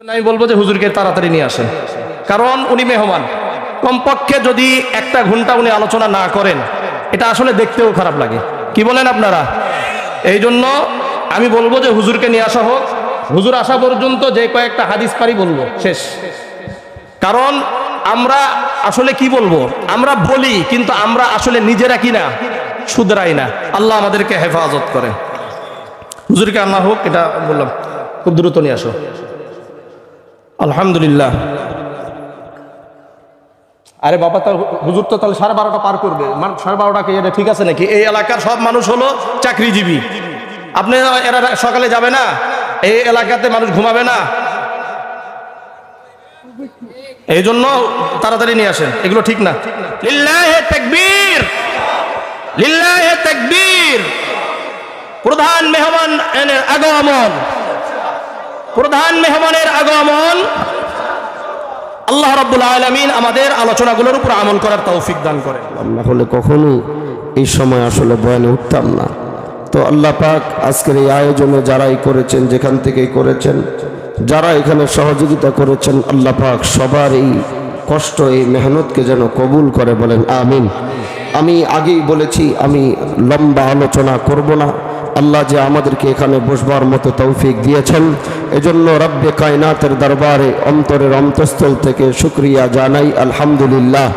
আমি বলব যে হুজুরকে তাড়াতাড়ি নিয়ে আসেন। কারণ উনি মেহমান। কমপক্ষে যদি একটা ঘণ্টা উনি আলোচনা না করেন, এটা আসলে দেখতেও খারাপ লাগে। কি বলেন আপনারা? এই জন্য আমি বলব যে হুজুরকে নিয়ে আসা হোক। হুজুর আসা পর্যন্ত যে কয়েকটা হাদিস পারি বলব, শেষ। কারণ আমরা আসলে কি বলব? আমরা বলি, কিন্তু আমরা আসলে নিজেরা কি না শুধরাই না। আল্লাহ আমাদেরকে হেফাজত করে। হুজুরকে আল্লাহ হোক, এটা বললাম। খুব দ্রুত নিয়ে আসো। আলহামদুলিল্লাহ। আরে বাবা তার হুজুর তো তাহলে সাড়ে বারোটা পার করবে। সাড়ে বারোটাকে এটা ঠিক আছে নাকি? এই এলাকার সব মানুষ হলো চাকরিজীবী। আপনি এরা সকালে যাবে না? এই এলাকাতে মানুষ ঘুমাবে না? এই জন্য তাড়াতাড়ি নিয়ে আসেন। এগুলো ঠিক না? প্রধান মেহমান আগমন। প্রধান মেহমানের আগমন। রাব্বুল আলামিন আমাদের আলোচনাগুলোর উপর আমল করার তৌফিক দান করেন। না হলে কখনো এই সময় আসলে বয়ানে উঠতাম না। তো আল্লাহ পাক আজকের এই আয়োজনে যারাই করেছেন, যেখান থেকেই করেছেন, যারা এখানে সহযোগিতা করেছেন, আল্লাহ পাক সবার এই কষ্ট, এই মেহনতকে যেন কবুল করে বলেন, আমিন। আমি আগেই বলেছি, আমি লম্বা আলোচনা করব না। আল্লাহ যে আমাদেরকে এখানে বসবার মতো তৌফিক দিয়েছেন। এজন্য রব্বে কায়নাতের দরবারে অন্তরের অন্তঃস্থল থেকে শুক্রিয়া জানাই। আলহামদুলিল্লাহ।